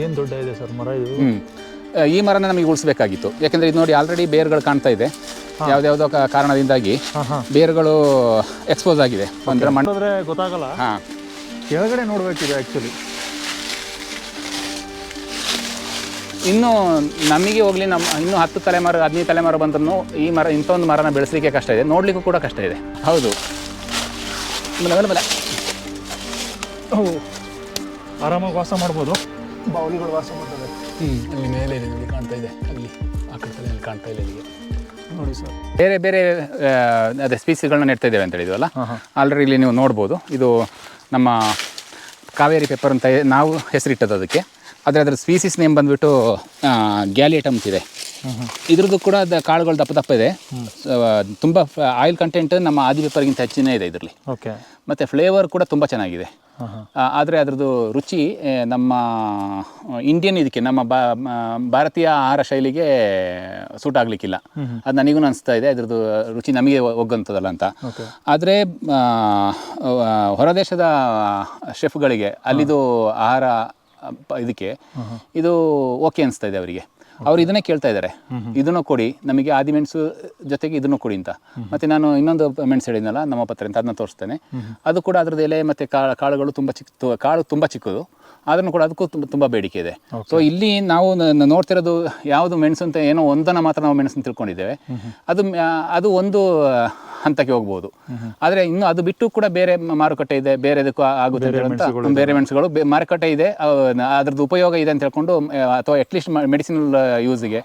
ಏನು ದೊಡ್ಡ ಇದೆ ಸರ್ ಮರ ಇದು. ಈ ಮರನ ನಮಗೆ ಉಳಿಸ್ಬೇಕಾಗಿತ್ತು. ಯಾಕೆಂದರೆ ಇದು ನೋಡಿ ಆಲ್ರೆಡಿ ಬೇರುಗಳು ಕಾಣ್ತಾ ಇದೆ. ಯಾವುದ್ಯಾವುದೋ ಕಾರಣದಿಂದಾಗಿ ಬೇರುಗಳು ಎಕ್ಸ್ಪೋಸ್ ಆಗಿದೆ. ಅಂದರೆ ಮಣ್ಣು ಗೊತ್ತಾಗಲ್ಲ. ಹಾಂ. ಕೆಳಗಡೆ ನೋಡಬೇಕಿದೆ ಆ್ಯಕ್ಚುಲಿ ಇನ್ನು ನಮಗೆ ಹೋಗ್ಲಿ ನಮ್ಮ ಇನ್ನೂ ಹತ್ತು ತಲೆಮಾರು ಹದಿನೈದು ತಲೆಮಾರು ಬಂದ್ರೂ ಈ ಮರ ಇಂಥ ಒಂದು ಮರನ ಬೆಳೆಸಲಿಕ್ಕೆ ಕಷ್ಟ ಇದೆ. ನೋಡಲಿಕ್ಕೂ ಕೂಡ ಕಷ್ಟ ಇದೆ. ಹೌದು. ಆರಾಮಾಗಿ ವಾಸ ಮಾಡ್ಬೋದು? ಬಾವಲಿಗಳು ವಾಸ ಮಾಡ್ತದೆ ಹ್ಞೂ ಅಲ್ಲಿ ಮೇಲೆ ಇದೆ ನೋಡಿ ಕಾಣ್ತಾ ಇದೆ ಅಲ್ಲಿ ಆ ಕಡೆ ಅಲ್ಲಿ ಕಾಣ್ತಾ ಇಲ್ಲ ಇಲ್ಲಿಗೆ ನೋಡಿ ಸರ್. ಬೇರೆ ಬೇರೆ ಅದೇ ಸ್ಪೀಸಿಗಳನ್ನ ನೆಡ್ತಾ ಇದ್ದೇವೆ ಅಂತ ಹೇಳಿದ್ವಲ್ಲ? ಆಲ್ರೆಡಿ ಇಲ್ಲಿ ನೀವು ನೋಡ್ಬೋದು. ಇದು ನಮ್ಮ ಕಾವೇರಿ ಪೇಪರ್ ಅಂತ ನಾವು ಹೆಸರಿಟ್ಟದ್ದು ಅದಕ್ಕೆ. ಆದರೆ ಅದರ ಸ್ಪೀಸಿಸ್ ನೇಮ್ ಬಂದುಬಿಟ್ಟು ಗ್ಯಾಲಿಯಟಮ್ ಇದೆ. ಇದ್ರದ್ದು ಕೂಡ ಅದ ಕಾಳುಗಳು ದಪ್ಪ ದಪ್ಪ ಇದೆ. ತುಂಬ ಆಯಿಲ್ ಕಂಟೆಂಟ್ ನಮ್ಮ ಆದಿ ಪೇಪರ್ಗಿಂತ ಹೆಚ್ಚಿನೇ ಇದೆ ಇದರಲ್ಲಿ. ಓಕೆ ಮತ್ತು ಫ್ಲೇವರ್ ಕೂಡ ತುಂಬ ಚೆನ್ನಾಗಿದೆ. ಆದರೆ ಅದರದ್ದು ರುಚಿ ನಮ್ಮ ಇಂಡಿಯನ್ ಇದಕ್ಕೆ ನಮ್ಮ ಬಾ ಭಾರತೀಯ ಆಹಾರ ಶೈಲಿಗೆ ಸೂಟ್ ಆಗಲಿಕ್ಕಿಲ್ಲ. ಅದು ನನಗೂ ಅನಿಸ್ತಾ ಇದೆ ಅದರದ್ದು ರುಚಿ ನಮಗೆ ಒಗ್ಗಂತದಲ್ಲ ಅಂತ. ಆದ್ರೆ ಆದರೆ ಹೊರದೇಶದ ಶೆಫ್ಗಳಿಗೆ ಅಲ್ಲಿದು ಆಹಾರ ಇದಕ್ಕೆ ಇದು ಓಕೆ ಅನಿಸ್ತಾ ಇದೆ ಅವರಿಗೆ. ಅವ್ರು ಇದನ್ನೇ ಕೇಳ್ತಾ ಇದ್ದಾರೆ ಇದನ್ನು ಕೊಡಿ ನಮಗೆ ಆದಿ ಮೆಣಸು ಜೊತೆಗೆ ಇದನ್ನು ಕೊಡಿ ಅಂತ. ಮತ್ತೆ ನಾನು ಇನ್ನೊಂದು ಮೆಣಸು ಹೇಳಿದ್ನಲ್ಲ ನಮ್ಮ ಪತ್ರ ಅಂತ ಅದನ್ನ ತೋರಿಸ್ತೇನೆ. ಅದು ಕೂಡ ಅದರದ್ದು ಎಲೆ ಮತ್ತೆ ಕಾಳು ಕಾಳುಗಳು ತುಂಬ ಚಿಕ್ಕ ಕಾಳು ತುಂಬ ಚಿಕ್ಕದು. ಆದ್ರೂ ಕೂಡ ಅದಕ್ಕೂ ತುಂಬ ತುಂಬ ಬೇಡಿಕೆ ಇದೆ. ಸೊ ಇಲ್ಲಿ ನಾವು ನೋಡ್ತಿರೋದು ಯಾವುದು ಮೆಣಸು ಅಂತ ಏನೋ ಒಂದನ್ನು ಮಾತ್ರ ನಾವು ಮೆಣಸನ್ನು ತಿಳ್ಕೊಂಡಿದ್ದೇವೆ. ಅದು ಅದು ಒಂದು ಹಂತಕ್ಕೆ ಹೋಗ್ಬೋದು. ಆದರೆ ಇನ್ನು ಅದು ಬಿಟ್ಟು ಕೂಡ ಬೇರೆ ಮಾರುಕಟ್ಟೆ ಇದೆ ಬೇರೆ ಇದಕ್ಕೂ ಆಗುತ್ತೆ ಅಂತ ಬೇರೆ ಮೆಣಸುಗಳು ಮಾರುಕಟ್ಟೆ ಇದೆ. ಅದ್ರದ್ದು ಉಪಯೋಗ ಇದೆ ಅಂತ ಹೇಳ್ಕೊಂಡು ಅಥವಾ ಅಟ್ಲೀಸ್ಟ್ ಮೆಡಿಸಿನಲ್ ಯೂಸ್ಗೆ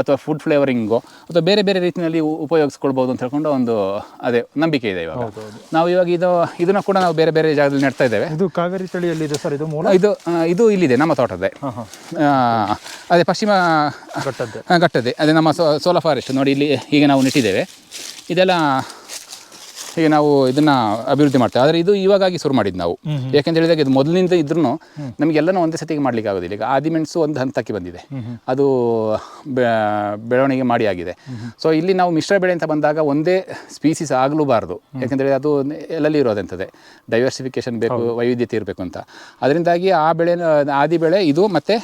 ಅಥವಾ ಫುಡ್ ಫ್ಲೇವರಿಂಗು ಅಥವಾ ಬೇರೆ ಬೇರೆ ರೀತಿಯಲ್ಲಿ ಉಪಯೋಗಿಸ್ಕೊಳ್ಬೋದು ಅಂತ ಹೇಳ್ಕೊಂಡು ಒಂದು ಅದೇ ನಂಬಿಕೆ ಇದೆ ಇವಾಗ. ನಾವು ಇವಾಗ ಇದು ಇದನ್ನ ಕೂಡ ನಾವು ಬೇರೆ ಬೇರೆ ಜಾಗದಲ್ಲಿ ನೆಡ್ತಾ ಇದ್ದೇವೆ. ಇದು ಕಾವೇರಿ ತಳಿಯಲ್ಲಿದೆ ಸರ್ ಇದು ಮೂಲ? ಇದು ಆ, ಇದು ಇಲ್ಲಿದೆ ನಮ್ಮ ತೋಟದೇ ಹಾಂ ಹಾಂ. ಅದೇ ಪಶ್ಚಿಮ ಘಟ್ಟದ್ದೆ ಅದೇ ನಮ್ಮ ಸೋ ಸೋಲಾ ಫಾರೆಸ್ಟ್ ನೋಡಿ ಇಲ್ಲಿ ಈಗ ನಾವು ನೆಟ್ಟಿದ್ದೇವೆ. ಇದೆಲ್ಲ ಹೀಗೆ ನಾವು ಇದನ್ನ ಅಭಿವೃದ್ಧಿ ಮಾಡ್ತೇವೆ. ಆದರೆ ಇದು ಇವಾಗಾಗಿ ಶುರು ಮಾಡಿದ್ದು ನಾವು. ಯಾಕೆಂತ ಹೇಳಿದಾಗ ಇದು ಮೊದಲಿನಿಂದ ಇದ್ರೂ ನಮಗೆಲ್ಲನೂ ಒಂದೇ ಸತಿಗೆ ಮಾಡ್ಲಿಕ್ಕೆ ಆಗೋದಿಲ್ಲ. ಈಗ ಆದಿಮೆಣಸು ಒಂದು ಹಂತಕ್ಕೆ ಬಂದಿದೆ. ಅದು ಬೆಳವಣಿಗೆ ಮಾಡಿ ಆಗಿದೆ. ಸೊ ಇಲ್ಲಿ ನಾವು ಮಿಶ್ರ ಬೆಳೆ ಅಂತ ಬಂದಾಗ ಒಂದೇ ಸ್ಪೀಸೀಸ್ ಆಗಲೂಬಾರ್ದು. ಯಾಕೆಂದ್ರೆ ಅದು ಎಲ್ಲೆಲ್ಲಿ ಇರೋದಂಥದ್ದೇ ಡೈವರ್ಸಿಫಿಕೇಶನ್ ಬೇಕು ವೈವಿಧ್ಯತೆ ಇರಬೇಕು ಅಂತ. ಅದರಿಂದಾಗಿ ಆ ಬೆಳೆ ಆದಿ ಬೆಳೆ ಇದು ಮತ್ತು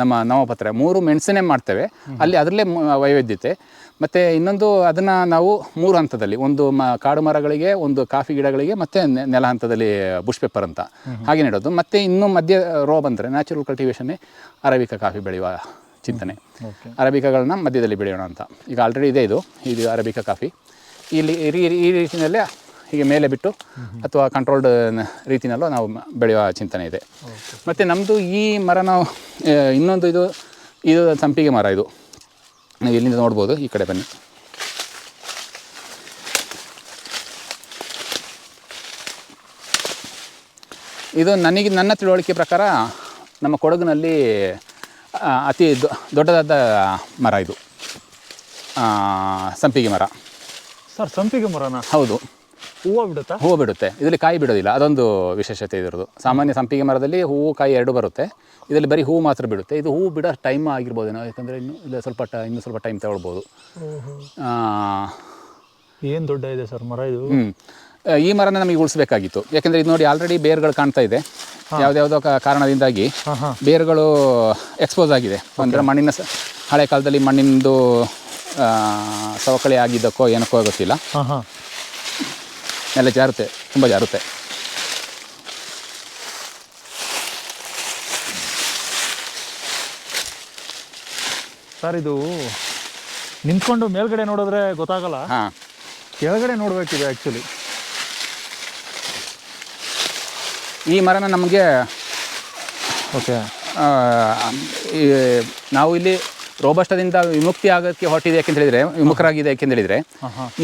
ನಮ್ಮ ನವಪತ್ರ ಮೂರು ಮೆಣಸನ್ನೇ ಮಾಡ್ತೇವೆ. ಅಲ್ಲಿ ಅದರಲ್ಲೇ ವೈವಿಧ್ಯತೆ. ಮತ್ತು ಇನ್ನೊಂದು ಅದನ್ನು ನಾವು ಮೂರು ಹಂತದಲ್ಲಿ ಒಂದು ಮ ಕಾಡು ಮರಗಳಿಗೆ ಒಂದು ಕಾಫಿ ಗಿಡಗಳಿಗೆ ಮತ್ತು ನೆಲ ಹಂತದಲ್ಲಿ ಬುಷ್ ಪೇಪರ್ ಅಂತ. ಹಾಗೆ ನೆಡೋದು ಮತ್ತು ಇನ್ನು ಮಧ್ಯ ರೋ ಬಂದರೆ ನ್ಯಾಚುರಲ್ ಕಲ್ಟಿವೇಷನ್ನೇ ಅರಬಿಕ ಕಾಫಿ ಬೆಳೆಯುವ ಚಿಂತನೆ. ಅರಬಿಕಗಳನ್ನ ಮಧ್ಯದಲ್ಲಿ ಬೆಳೆಯೋಣ ಅಂತ. ಈಗ ಆಲ್ರೆಡಿ ಇದೆ ಇದು. ಇದು ಅರಬಿಕ ಕಾಫಿ. ಇಲ್ಲಿ ಈ ರೀತಿಯಲ್ಲೇ ಹೀಗೆ ಮೇಲೆ ಬಿಟ್ಟು ಅಥವಾ ಕಂಟ್ರೋಲ್ಡ್ ರೀತಿಯಲ್ಲೂ ನಾವು ಬೆಳೆಯುವ ಚಿಂತನೆ ಇದೆ. ಮತ್ತು ನಮ್ಮದು ಈ ಮರ ನಾವು ಇನ್ನೊಂದು ಇದು ಇದು ಸಂಪಿಗೆ ಮರ ಇದು. ನೀವು ಇಲ್ಲಿಂದ ನೋಡ್ಬೋದು? ಈ ಕಡೆ ಬನ್ನಿ. ಇದು ನನಗೆ ನನ್ನ ತಿಳುವಳಿಕೆ ಪ್ರಕಾರ ನಮ್ಮ ಕೊಡಗಿನಲ್ಲಿ ಅತಿ ದೊ- ದೊಡ್ಡದಾದ ಮರ ಇದು. ಸಂಪಿಗೆ ಮರ. ಸರ್ ಸಂಪಿಗೆ ಮರನ? ಹೌದು. ಹೂವು ಬಿಡುತ್ತಾ? ಹೂವು ಬಿಡುತ್ತೆ. ಇದರಲ್ಲಿ ಕಾಯಿ ಬಿಡೋದಿಲ್ಲ. ಅದೊಂದು ವಿಶೇಷತೆ ಇದರದು ಸಾಮಾನ್ಯ ಸಂಪಿಗೆ ಮರದಲ್ಲಿ ಹೂವು ಕಾಯಿ ಎರಡು ಬರುತ್ತೆ. ಇದರಲ್ಲಿ ಬರೀ ಹೂವು ಮಾತ್ರ ಬಿಡುತ್ತೆ. ಇದು ಹೂವು ಬಿಡೋ ಟೈಮ್ ಆಗಿರ್ಬೋದೇನೋ ಯಾಕಂದರೆ ಇನ್ನು ಇಲ್ಲ ಸ್ವಲ್ಪ ಟ ಇನ್ನೂ ಸ್ವಲ್ಪ ಟೈಮ್ ತಗೊಳ್ಬೋದು. ಏನು ದೊಡ್ಡ ಇದೆ ಸರ್ ಮರ ಇದು? ಹ್ಞೂ ಈ ಮರನ ನಮಗೆ ಉಳಿಸ್ಬೇಕಾಗಿತ್ತು. ಯಾಕೆಂದರೆ ಇದು ನೋಡಿ ಆಲ್ರೆಡಿ ಬೇರುಗಳು ಕಾಣ್ತಾ ಇದೆ. ಯಾವುದ್ಯಾವುದೋ ಕಾರಣದಿಂದಾಗಿ ಬೇರುಗಳು ಎಕ್ಸ್ಪೋಸ್ ಆಗಿದೆ. ಅಂದರೆ ಮಣ್ಣಿನ ಸ ಹಳೆ ಕಾಲದಲ್ಲಿ ಮಣ್ಣಿನದು ಸವಕಳಿ ಆಗಿದ್ದಕ್ಕೋ ಏನಕ್ಕೋ ಗೊತ್ತಿಲ್ಲ. ಎಲ್ಲ ಜಾರುತ್ತೆ ತುಂಬ ಜಾರುತ್ತೆ. ಸರ್ ಇದು ನಿಂತ್ಕೊಂಡು ಮೇಲ್ಗಡೆ ನೋಡಿದ್ರೆ ಗೊತ್ತಾಗಲ್ಲ. ಹಾಂ. ಕೆಳಗಡೆ ನೋಡಬೇಕಿದೆ ಆ್ಯಕ್ಚುಲಿ ಈ ಮರನ ನಮಗೆ ಓಕೆ ಈ ನಾವು ಇಲ್ಲಿ ರೋಬಸ್ಟದಿಂದ ವಿಮುಕ್ತಿ ಆಗೋಕ್ಕೆ ಹೊಟ್ಟಿದೆ ಯಾಕೆಂತ ಹೇಳಿದ್ರೆ ವಿಮುಖರಾಗಿದೆ ಯಾಕೆಂತ ಹೇಳಿದ್ರೆ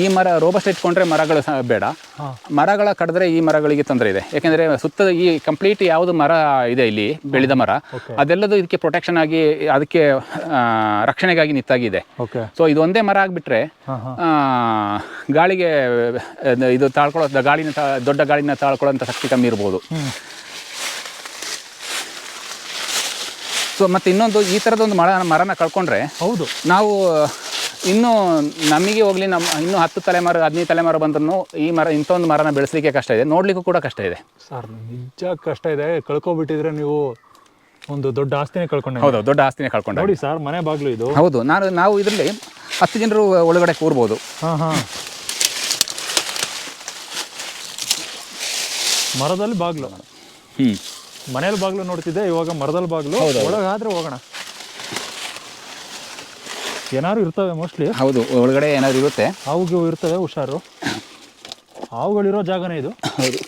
ಈ ಮರ ರೋಬಸ್ಟ್ ಇಟ್ಕೊಂಡ್ರೆ ಮರಗಳು ಬೇಡ. ಮರಗಳ ಕಡಿದ್ರೆ ಈ ಮರಗಳಿಗೆ ತೊಂದರೆ ಇದೆ. ಯಾಕೆಂದ್ರೆ ಸುತ್ತ ಈ ಕಂಪ್ಲೀಟ್ ಯಾವುದು ಮರ ಇದೆ ಇಲ್ಲಿ ಬೆಳೆದ ಮರ ಅದೆಲ್ಲದೂ ಇದಕ್ಕೆ ಪ್ರೊಟೆಕ್ಷನ್ ಆಗಿ ಅದಕ್ಕೆ ರಕ್ಷಣೆಗಾಗಿ ನಿಂತಾಗಿದೆ. ಸೊ ಇದು ಒಂದೇ ಮರ ಆಗಿಬಿಟ್ರೆ ಗಾಳಿಗೆ ಇದು ತಾಳ್ಕೊಳ್ಳೋ ಗಾಳಿನ ದೊಡ್ಡ ಗಾಳಿನ ತಾಳ್ಕೊಳ್ಳೋಂಥ ಶಕ್ತಿ ಕಮ್ಮಿ ಇರ್ಬೋದು ಹ್ಞೂ ಸೊ ಮತ್ತು ಇನ್ನೊಂದು ಈ ಥರದ ಒಂದು ಮರ ಮರನ ಕಳ್ಕೊಂಡ್ರೆ ಹೌದು. ನಾವು ಇನ್ನು ನಮಗೆ ಹೋಗ್ಲಿ ನಮ್ಮ ಇನ್ನೂ ಹತ್ತು ತಲೆಮಾರು ಹದಿನೈದು ತಲೆಮಾರು ಬಂದ್ರೂ ಈ ಮರ ಇಂಥ ಒಂದು ಮರನ ಬೆಳೆಸಲಿಕ್ಕೆ ಕಷ್ಟ ಇದೆ. ನೋಡಲಿಕ್ಕೂ ಕೂಡ ಕಷ್ಟ ಇದೆ. ಸರ್ ನಿಜ ಕಷ್ಟ ಇದೆ. ಕಳ್ಕೊಬಿಟ್ಟಿದ್ರೆ ನೀವು ಒಂದು ದೊಡ್ಡ ಆಸ್ತಿನೇ ಕಳ್ಕೊಂಡು ಹೌದು ದೊಡ್ಡ ಆಸ್ತಿನೇ ಕಳ್ಕೊಂಡು ನೋಡಿ ಸರ್ ಮನೆ ಬಾಗಿಲು ಇದು. ಹೌದು ನಾನು ನಾವು ಇದರಲ್ಲಿ ಹತ್ತು ಜನರು ಒಳಗಡೆ ಕೂರ್ಬೋದು. ಹಾಂ ಹಾಂ. ಮರದಲ್ಲಿ ಬಾಗಿಲು. ಹ್ಞೂ ಮನೇಲಿ ಬಾಗ್ಲು ನೋಡ್ತಿದ್ದೆ ಇವಾಗ ಮರದಲ್ಲಿ ಬಾಗ್ಲು. ಒಳಗಾದ್ರೆ ಹೋಗೋಣ. ಏನಾದ್ರು ಇರ್ತವೆ ಮೋಸ್ಟ್ಲಿ. ಹೌದು ಒಳಗಡೆ ಏನಾದ್ರು ಇರುತ್ತೆ. ಹಾವುಗಳು ಇರ್ತವೆ ಹುಷಾರು. ಹಾವುಗಳಿರೋ ಜಾಗನೇ ಇದು. ಹೌದು.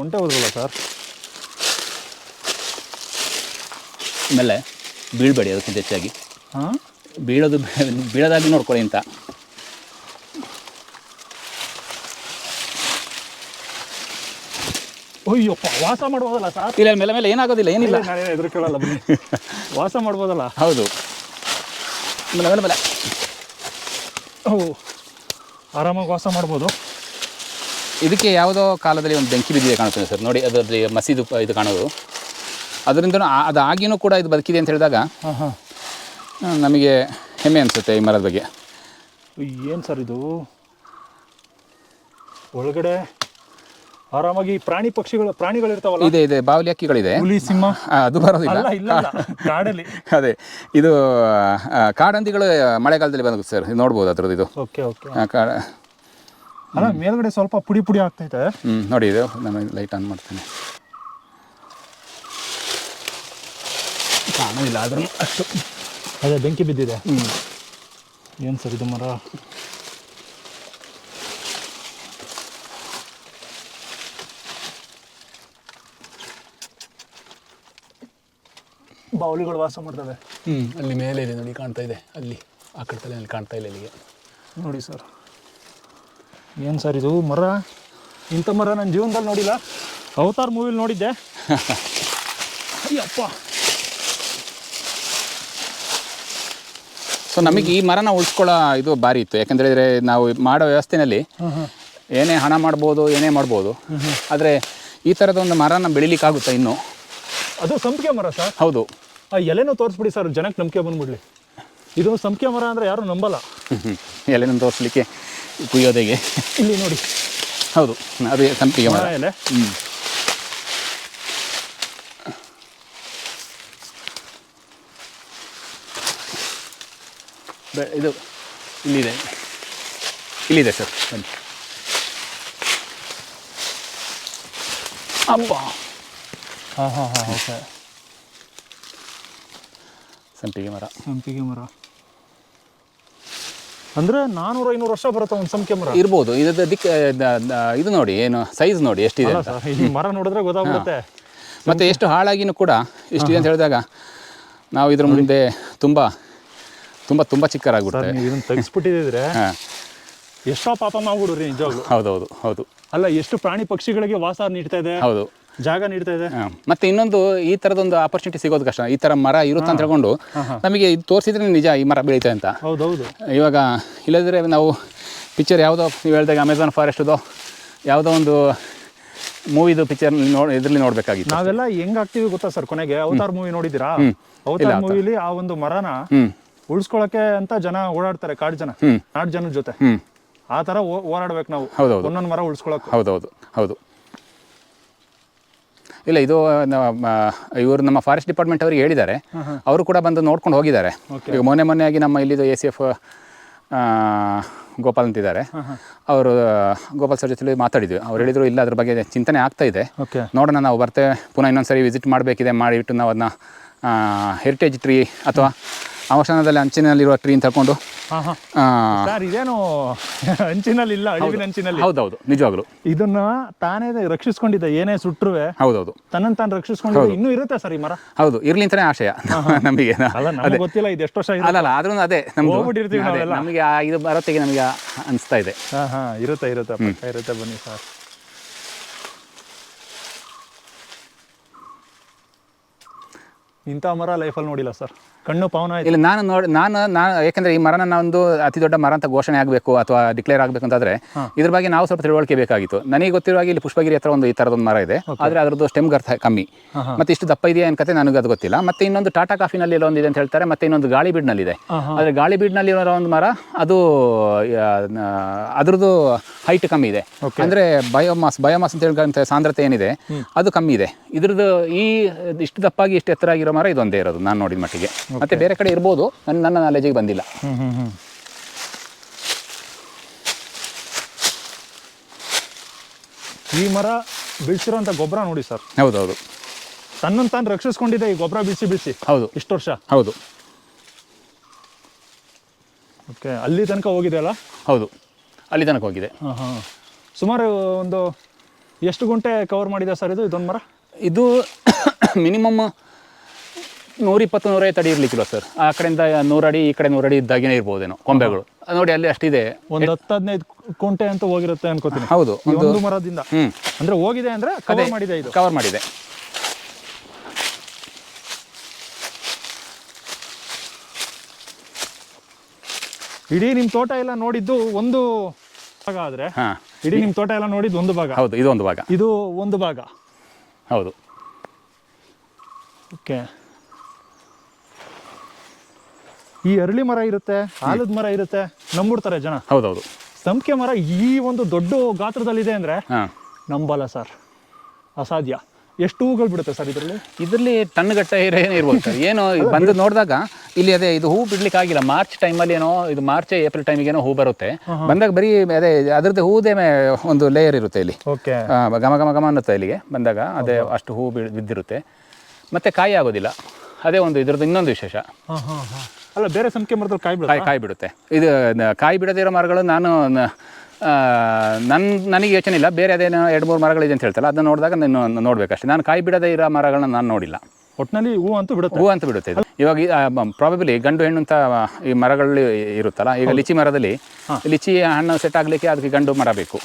ಒಂಟೆ ಹೋದ್ರಲ್ಲ ಸರ್. ಆಮೇಲೆ ಬೀಳ್ಬೇಡಿ ಅದಕ್ಕಿಂತ ಹೆಚ್ಚಾಗಿ. ಹಾಂ? ಬೀಳೋದು ಬೀಳೋದಾಗಿ ನೋಡ್ಕೊಳ್ಳಿ ಅಂತ. ಅಯ್ಯಪ್ಪ ವಾಸ ಮಾಡ್ಬೋದಲ್ಲ ಸರ್? ಇಲ್ಲ ಮೇಲೆ ಮೇಲೆ ಏನಾಗೋದಿಲ್ಲ ಏನಿಲ್ಲ. ನಾನೇನು ಎದುರು ಕೇಳಲ್ಲ ಬನ್ನಿ. ವಾಸ ಮಾಡ್ಬೋದಲ್ಲ? ಹೌದು. ಮೇಲೆ ಮೇಲೆ ಮೇಲೆ. ಓ ಆರಾಮಾಗಿ ವಾಸ ಮಾಡ್ಬೋದು. ಇದಕ್ಕೆ ಯಾವುದೋ ಕಾಲದಲ್ಲಿ ಒಂದು ಬೆಂಕಿ ಬಿದ್ದಿದೆ ಕಾಣುತ್ತದೆ ಸರ್. ನೋಡಿ ಅದರಲ್ಲಿ ಮಸೀದು ಇದು ಕಾಣೋದು. ಅದರಿಂದ ಅದು ಆಗಿನೂ ಕೂಡ ಇದು ಬದುಕಿದೆ ಅಂತ ಹೇಳಿದಾಗ ನಮಗೆ ಹೆಮ್ಮೆ ಅನಿಸುತ್ತೆ ಈ ಮರದ ಬಗ್ಗೆ. ಏನು ಸರ್ ಇದು? ಒಳಗಡೆ ಆರಾಮಾಗಿ ಪ್ರಾಣಿ ಪಕ್ಷಿಗಳು ಪ್ರಾಣಿಗಳಿರ್ತಾವಲ್ಲ? ಇದೆ ಇದೆ. ಬಾವಲಿ ಹಕ್ಕಿಗಳಿದೆ. ಹುಲಿ ಸಿಂಹ? ಆ, ಅದು ಬರೋದಿಲ್ಲ. ಅಲ್ಲ ಇಲ್ಲ ಕಾಡಲ್ಲಿ. ಅದೇ. ಇದು ಆ, ಕಾಡಂದಿಗಳು ಮಳೆಗಾಲದಲ್ಲಿ ಬಂದು ಸರ್. ಇದು ನೋಡ್ಬೋದು ಅದ್ರದ್ದು ಇದು ಓಕೆ ಓಕೆ. ಆ, ಕಾಡ ಅಲ್ಲ ಮೇಲ್ಗಡೆ ಸ್ವಲ್ಪ ಪುಡಿ ಪುಡಿ ಆಗ್ತೈತೆ. ಹ್ಞೂ ನೋಡಿ ಇದು ನಾನು ಲೈಟ್ ಆನ್ ಮಾಡ್ತೇನೆ. ಕಾಣೋದಿಲ್ಲ ಆದ್ರೂ ಅಷ್ಟು. ಅದೇ ಬೆಂಕಿ ಬಿದ್ದಿದೆ. ಏನು ಸರ್ ಇದು ಮರ? ಬಾವಲಿಗಳು ವಾಸ ಮಾಡ್ತವೆ. ಹ್ಞೂ ಅಲ್ಲಿ ಮೇಲೆ ಇದೆ ನೋಡಿ ಕಾಣ್ತಾ ಇದೆ. ಅಲ್ಲಿ ಆ ಕಡೆ ತಲೆಯಲ್ಲಿ ಕಾಣ್ತಾ ಇಲ್ಲ ಇಲ್ಲಿಗೆ. ನೋಡಿ ಸರ್. ಏನು ಸರ್ ಇದು ಮರ? ಇಂಥ ಮರ ನನ್ನ ಜೀವನದಲ್ಲಿ ನೋಡಿಲ್ಲ. ಅವತಾರ್ ಮೂವಿಲಿ ನೋಡಿದ್ದೆ. ಅಯ್ಯಪ್ಪ! ಸೊ ನಮಗೆ ಈ ಮರನ ಉಳಿಸ್ಕೊಳ್ಳೋ ಇದು ಭಾರಿ ಇತ್ತು. ಯಾಕಂದ್ರೆ ಇದ್ರೆ ನಾವು ಮಾಡೋ ವ್ಯವಸ್ಥೆನಲ್ಲಿ ಏನೇ ಹಣ ಮಾಡ್ಬೋದು ಏನೇ ಮಾಡ್ಬೋದು ಆದರೆ ಈ ಥರದ ಒಂದು ಮರನ ಬೆಳಿಲಿಕ್ಕಾಗುತ್ತಾ ಇನ್ನು? ಅದು ಸಂಪಿಗೆ ಮರ ಸರ್? ಹೌದು. ಆ ಎಲೆನೂ ತೋರಿಸ್ಬಿಡಿ ಸರ್ ಜನಕ್ಕೆ ನಂಬಿಕೆ ಬಂದ್ಬಿಡ್ಲಿ. ಇದು ಸಂಪಿಗೆ ಮರ ಅಂದರೆ ಯಾರು ನಂಬಲ್ಲ. ಎಲೆನೂ ತೋರಿಸ್ಲಿಕ್ಕೆ ಕುಯ್ಯೋದೆಗೆ. ಇಲ್ಲಿ ನೋಡಿ. ಹೌದು ಅದೇ ಸಂಪಿಗೆ ಮರ. ಎಲೆ. ಹ್ಞೂ ಬೆ- ಇದು ಇಲ್ಲಿದೆ. ಇಲ್ಲಿದೆ ಸರ್ ಬನ್ನಿ. ಅಪ್ಪ ಹಾಂ ಹಾಂ ಹಾಂ ಓಕೆ ಸಂಪಿಗೆ ಮರ. ಸಂಪಿಗೆ ಮರ. ಅಂದ್ರೆ ನಾನ್ನೂರ ಐನೂರು ವರ್ಷ ಬರುತ್ತೆ ಒಂದು ಸಂಪಿಗೆ ಮರ. ಇರ್ಬೋದು. ಇದು ದಿಕ್ಕ ಇದು ನೋಡಿ ಏನು ಸೈಜ್ ನೋಡಿ ಎಷ್ಟಿದೆ ಅಂತ. ಈ ಮರ ನೋಡಿದ್ರೆ ಗೊತ್ತಾಗುತ್ತೆ ಮತ್ತೆ ಎಷ್ಟು ಹಾಳಾಗಿನೂ ಕೂಡ ಎಷ್ಟಿದೆ ಅಂತ ಹೇಳಿದಾಗ ನಾವು ಇದ್ರ ಮುಂದೆ ತುಂಬ ತುಂಬ ತುಂಬ ಚಿಕ್ಕರಾಗ್ಬಿಡ್ತಾರೆ ಇದನ್ನು ತೆಗಿಸ್ಬಿಟ್ಟಿದ್ರೆ ಎಷ್ಟೋ ಪಾಪ ಮಾಡ್ಬಿಡ್ರಿ ನಿಜವಾಗ್ಲು. ಹೌದೌದು ಹೌದು. ಅಲ್ಲ ಎಷ್ಟು ಪ್ರಾಣಿ ಪಕ್ಷಿಗಳಿಗೆ ವಾಸ ನೀಡ್ತಾ ಇದೆ. ಹೌದು. ಜಾಗ ನೀಡ್ತಾ ಇದೆ. ಮತ್ತೆ ಇನ್ನೊಂದು ಈ ಥರದೊಂದು ಆಪರ್ಚುನಿಟಿ ಸಿಗೋದು ಕಷ್ಟ. ಈ ತರ ಮರ ಇರುತ್ತೆ ಅಂತ ಹೇಳ್ಕೊಂಡು ನಮಗೆ ಇದು ತೋರಿಸಿದ್ರೆ ನಿಜ ಈ ಮರ ಬೆಳೀತದೆ ಅಂತ. ಹೌದೌದು. ಇವಾಗ ಇಲ್ಲದ್ರೆ ನಾವು ಪಿಕ್ಚರ್ ಯಾವುದೋ ನೀವು ಹೇಳಿದಾಗ ಅಮೆಝಾನ್ ಫಾರೆಸ್ಟ್ದು ಯಾವುದೋ ಒಂದು ಮೂವಿದು ಪಿಕ್ಚರ್ ನೋಡಿ ಇದರಲ್ಲಿ ನೋಡ್ಬೇಕಾಗಿತ್ತು. ನಾವೆಲ್ಲ ಹೆಂಗ್ ಆಗ್ತೀವಿ ಗೊತ್ತಾ ಸರ್ ಕೊನೆಗೆ? ಅವತಾರ್ ಮೂವಿ ನೋಡಿದ್ದೀರಾ? ಇಲ್ಲ, ಅವತಾರ್ ಮೂವಿಲಿ ಆ ಒಂದು ಮರನ ಉಳಿಸ್ಕೊಳಕ್ಕೆ ಅಂತ ಜನ ಓಡಾಡ್ತಾರೆ ಕಾಡು ಜನ. ನಾಡ್ ಜನ ಜನದ ಜೊತೆ. ಆ ತರ ಓಡಾಡ್ಬೇಕು ನಾವು. ಒಂದೊಂದು ಮರ ಉಳಿಸ್ಕೊಳಕ್. ಹೌದೌದು. ಹೌದು. ಇಲ್ಲ ಇದು ಇವರು ನಮ್ಮ ಫಾರೆಸ್ಟ್ ಡಿಪಾರ್ಟ್ಮೆಂಟ್ ಅವರಿಗೆ ಹೇಳಿದ್ದಾರೆ. ಅವರು ಕೂಡ ಬಂದು ನೋಡ್ಕೊಂಡು ಹೋಗಿದ್ದಾರೆ. ಈಗ ಮೊನ್ನೆ ಮೊನ್ನೆ ಆಗಿ ನಮ್ಮ ಇಲ್ಲಿದ್ದು ಎ ಸಿ ಎಫ್ ಗೋಪಾಲ್ ಅಂತಿದ್ದಾರೆ. ಅವರು ಗೋಪಾಲ್ ಸರ್ ಜೊತೆ ಮಾತಾಡಿದ್ವಿ. ಅವ್ರು ಹೇಳಿದ್ರು ಇಲ್ಲ ಅದ್ರ ಬಗ್ಗೆ ಚಿಂತನೆ ಆಗ್ತಾ ಇದೆ. ಓಕೆ ನೋಡೋಣ ನಾವು ಬರ್ತೇವೆ. ಪುನಃ ಇನ್ನೊಂದ್ಸರಿ ವಿಸಿಟ್ ಮಾಡಬೇಕಿದೆ. ಮಾಡಿಬಿಟ್ಟು ನಾವು ಅದನ್ನ ಹೆರಿಟೇಜ್ ಟ್ರೀ ಅಥವಾ ಅವಸಾನದಲ್ಲಿ ಅಂಚಿನಲ್ಲಿರುವ ಟ್ರೀನ್ ತಕೊಂಡು ತಗೊಂಡು ಸರ್ ಇದೇನು ಅಂಚಿನಲ್ಲಿ ಇಲ್ಲ ಅಳಿವಿನ ಅಂಚಿನಲ್ಲಿ. ಹೌದೌದು ನಿಜವಾಗ್ಲು. ಇದನ್ನ ತಾನೇ ರಕ್ಷಿಸ್ಕೊಂಡಿದ್ದ ಏನೇ ಸುಟ್ರುವೆ ಹೌದೌದು. ತನ್ನ ತಾನು ರಕ್ಷಿಸ್ಕೊಂಡಿದ್ದೆ ಇನ್ನೂ ಇರುತ್ತೆ ಸರ್ ಈ ಮರ? ಹೌದು ಇರ್ಲಿ ಅಂತಾನೆ ಆಶಯ ನಮಗೆ ಅದೇ. ಗೊತ್ತಿಲ್ಲ ಇದು ಎಷ್ಟು ವರ್ಷ ಅಲ್ಲ ಆದ್ರೂ ಅದೇ ನಮ್ಗೆ ಹೋಗ್ಬಿಟ್ಟಿರ್ತೀವಿ. ನಮಗೆ ಇದು ಬರೋತ್ತಿಗೆ ನಮಗೆ ಅನಿಸ್ತಾ ಇದೆ. ಹಾ ಹಾ ಇರುತ್ತೆ ಇರುತ್ತೆ ಇರುತ್ತೆ ಬನ್ನಿ ಸರ್. ಇಂಥ ಮರ ಲೈಫಲ್ಲಿ ನೋಡಿಲ್ಲ ಸರ್. ಕಣ್ಣು ಪವನ ಆಯ್ತು. ಇಲ್ಲ ನಾನು ನೋಡಿ ನಾನು ನಾನು ಯಾಕಂದ್ರೆ ಈ ಮರನ ನಾವೊಂದು ಅತಿ ದೊಡ್ಡ ಮರ ಅಂತ ಘೋಷಣೆ ಆಗಬೇಕು ಅಥವಾ ಡಿಕ್ಲೇರ್ ಆಗಬೇಕು ಅಂತಾದ್ರೆ ಇದ್ರ ಬಗ್ಗೆ ನಾವು ಸ್ವಲ್ಪ ತಿಳುವಳಿಕೆ ಬೇಕಾಗಿತ್ತು. ನನಗೆ ಗೊತ್ತಿರುವ ಹಾಗೆ ಇಲ್ಲಿ ಪುಷ್ಪಗಿರಿ ಹತ್ರ ಒಂದು ಈ ಥರದೊಂದು ಮರ ಇದೆ. ಆದರೆ ಅದರದ್ದು ಸ್ಟೆಮ್ ಗರ್ಥ ಕಮ್ಮಿ. ಮತ್ತೆ ಇಷ್ಟು ದಪ್ಪ ಇದೆಯಾ ಅನ್ಕತೆ ನನಗೆ ಅದು ಗೊತ್ತಿಲ್ಲ. ಮತ್ತೆ ಇನ್ನೊಂದು ಟಾಟಾ ಕಾಫಿನಲ್ಲಿ ಎಲ್ಲ ಒಂದಿದೆ ಅಂತ ಹೇಳ್ತಾರೆ ಮತ್ತೆ ಇನ್ನೊಂದು ಗಾಳಿ ಬೀಡ್ನಲ್ಲಿದೆ ಆದರೆ ಗಾಳಿ ಬೀಡ್ನಲ್ಲಿ ಇರೋ ಒಂದು ಮರ ಅದು ಅದರದ್ದು ಹೈಟ್ ಕಮ್ಮಿ ಇದೆ. ಅಂದ್ರೆ ಬಯೋಮಾಸ್ ಬಯೋಮಾಸ್ ಅಂತ ಹೇಳಿ ಸಾಂದ್ರತೆ ಏನಿದೆ ಅದು ಕಮ್ಮಿ ಇದೆ. ಇದ್ರದ್ದು ಈ ಇಷ್ಟು ದಪ್ಪಾಗಿ ಇಷ್ಟು ಎತ್ತರ ಆಗಿರೋ ಮರ ಇದೊಂದೇ ಇರೋದು ನಾನು ನೋಡಿದ ಮಟ್ಟಿಗೆ. ಮತ್ತೆ ಬೇರೆ ಕಡೆ ಇರ್ಬೋದು ನನ್ನ ನನ್ನ ನಾಲೆಜಿಗೆ ಬಂದಿಲ್ಲ. ಈ ಮರ ಬೀಳ್ಸಿರೋಂಥ ಗೊಬ್ಬರ ನೋಡಿ ಸರ್. ಹೌದೌದು ತನ್ನನ್ನು ತಾನು ರಕ್ಷಿಸ್ಕೊಂಡಿದೆ ಈ ಗೊಬ್ಬರ ಬಿಡಿಸಿ ಬಿಡಿಸಿ ಹೌದು. ಇಷ್ಟು ವರ್ಷ? ಹೌದು. ಓಕೆ ಅಲ್ಲಿ ತನಕ ಹೋಗಿದೆ ಅಲ್ಲ? ಹೌದು. ಅಲ್ಲಿ ತನಕ ಹೋಗಿದೆ. ಹಾಂ ಹಾಂ. ಸುಮಾರು ಒಂದು ಎಷ್ಟು ಗುಂಟೆ ಕವರ್ ಮಾಡಿದೆ ಸರ್ ಇದು ಇದೊಂದು ಮರ? ಇದು ಮಿನಿಮಮ್ ನೂರಿಪ್ಪತ್ತು ನೂರೈವತ್ತು ಅಡಿ ಇರ್ಲಿಕ್ಕಿಲ್ಲ ಸರ್. ಆ ಕಡೆಯಿಂದ ನೂರಡಿ ಈ ಕಡೆ ನೂರಡಿ ಇದ್ದಾಗೇನೆ ಇರ್ಬೋದೇನೋ ಕೊಂಬೆಗಳು. ಅದು ನೋಡಿ ಅಲ್ಲಿ ಅಷ್ಟಿದೆ. ಒಂದು ಹತ್ತು ಹದಿನೈದು ಕುಂಟೆ ಅಂತ ಹೋಗಿರುತ್ತೆ ಅನ್ಕೋತೀನಿ. ಹೌದು ಈ ಒಂದು ಮರದಿಂದ. ಹ್ಮ್. ಅಂದ್ರೆ ಹೋಗಿದೆ ಅಂದ್ರೆ ಕವರ್ ಮಾಡಿದೆ ಇದು. ಕವರ್ ಮಾಡಿದೆ. ಇಡೀ ನಿಮ್ ತೋಟ ಎಲ್ಲ ನೋಡಿದ್ದು ಒಂದು ಭಾಗ ಆದ್ರೆ ಹಾ. ಇಡೀ ನಿಮ್ ತೋಟ ಎಲ್ಲ ನೋಡಿದ್ದು ಒಂದು ಭಾಗ. ಹೌದು ಇದೊಂದು ಭಾಗ. ಇದು ಒಂದು ಭಾಗ. ಹೌದು. ಓಕೆ ಈ ಅರಳಿ ಮರ ಇರುತ್ತೆ ಆಲದ ಮರ ಇರುತ್ತೆ ನಂಬಿಡ್ತಾರೆ ಜನ. ಹೌದೌದು. ಸಂಪಿಗೆ ಮರ ಈ ಒಂದು ದೊಡ್ಡ ಗಾತ್ರದಲ್ಲಿದೆ ಅಂದ್ರೆ ಹಾಂ. ನಂಬಲ್ಲ ಸರ್. ಅಸಾಧ್ಯ. ಎಷ್ಟು ಹೂಗಳು ಬಿಡುತ್ತೆ ಸರ್ ಇದರಲ್ಲಿ? ಇದರಲ್ಲಿ ಟನ್ಗಟ್ಟ ಏನು ಇರ್ಬೋದು ಸರ್. ಏನು ಬಂದು ನೋಡಿದಾಗ ಇಲ್ಲಿ ಅದೇ ಇದು ಹೂ ಬಿಡ್ಲಿಕ್ಕೆ ಆಗಿಲ್ಲ. ಮಾರ್ಚ್ ಟೈಮಲ್ಲಿ ಏನೋ ಇದು ಮಾರ್ಚ್ ಏಪ್ರಿಲ್ ಟೈಮಿಗೆ ಏನೋ ಹೂ ಬರುತ್ತೆ. ಬಂದಾಗ ಬರೀ ಅದೇ ಅದರದ್ದು ಹೂದೇ ಒಂದು ಲೇಯರ್ ಇರುತ್ತೆ ಇಲ್ಲಿ. ಓಕೆ. ಗಮ ಗಮ ಗಮ ಅನ್ನುತ್ತೆ ಇಲ್ಲಿಗೆ. ಬಂದಾಗ ಅದೇ ಅಷ್ಟು ಹೂ ಬಿ ಬಿದ್ದಿರುತ್ತೆ. ಮತ್ತೆ ಕಾಯಿ ಆಗೋದಿಲ್ಲ. ಅದೇ ಒಂದು ಇದ್ರದ್ದು ಇನ್ನೊಂದು ವಿಶೇಷ. ಅಲ್ಲ ಬೇರೆ ಸಂಖ್ಯೆ ಮರದಲ್ಲಿ ಕಾಯಿ ಬಿಡುತ್ತೆ? ಕಾಯಿ ಕಾಯಿ ಬಿಡುತ್ತೆ. ಇದು ನ- ಕಾಯಿ ಬಿಡದೇ ಇರೋ ಮರಗಳು ನಾನು ನನ್ನ ಆ, ನನ್ ನನಗೆ ಯೋಚನೆ ಇಲ್ಲ. ಬೇರೆ ಅದೇನೋ ಎರಡು ಮೂರು ಮರಗಳಿದೆ ಅಂತ ಹೇಳ್ತಲ್ಲ ಅದನ್ನ ನೋಡಿದಾಗ ನಾನು ನೋಡಬೇಕಷ್ಟೇ. ನಾನು ಕಾಯಿ ಬಿಡದೇ ಇರೋ ಮರಗಳನ್ನ ನಾನು ನೋಡಿಲ್ಲ. ಒಟ್ಟಿನಲ್ಲಿ ಹೂ ಅಂತ ಬಿಡುತ್ತೆ? ಹೂ ಅಂತ ಬಿಡುತ್ತೆ ಇದು. ಇವಾಗ ಪ್ರಾಬಬಲಿ ಗಂಡು ಹೆಣ್ಣು ಅಂತ ಈ ಮರಗಳಲ್ಲಿ ಇರುತ್ತಲ್ಲ ಈಗ ಲಿಚಿ ಮರದಲ್ಲಿ ಲಿಚಿ ಹಣ್ಣು ಸೆಟ್ ಆಗಲಿಕ್ಕೆ ಅದಕ್ಕೆ ಗಂಡು ಮರ ಬೇಕು.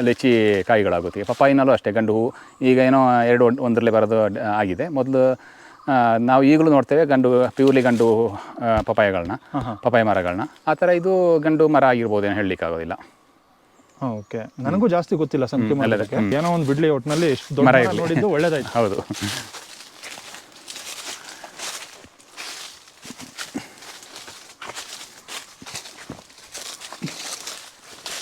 ಲಿಚಿ ಕಾಯಿಗಳಾಗುತ್ತೆ. ಪಪ್ಪಾಯಿನಲ್ಲೂ ಅಷ್ಟೇ ಗಂಡು ಹೂ. ಈಗ ಏನೋ ಎರಡು ಒಂದರಲ್ಲಿ ಬರೋದು ಆಗಿದೆ. ಮೊದಲು ನಾವು ಈಗಲೂ ನೋಡ್ತೇವೆ ಗಂಡು ಪ್ಯೂರ್ಲಿ ಗಂಡು ಪಪಾಯಗಳನ್ನ ಪಪಾಯ ಮರಗಳನ್ನ. ಆ ಥರ ಇದು ಗಂಡು ಮರ ಆಗಿರ್ಬೋದೇನೋ ಹೇಳಲಿಕ್ಕಾಗೋದಿಲ್ಲ. ಆಗೋದಿಲ್ಲ ಓಕೆ. ನನಗೂ ಜಾಸ್ತಿ ಗೊತ್ತಿಲ್ಲ ಸಂಖ್ಯೆ. ಏನೋ ಒಂದು ಬಿಡ್ಲಿ ಒಟ್ಟಿನಲ್ಲಿ ಎಷ್ಟು ಮರ. ನೋಡಿದ್ದು ಒಳ್ಳೇದಾಯ್ತು. ಹೌದು.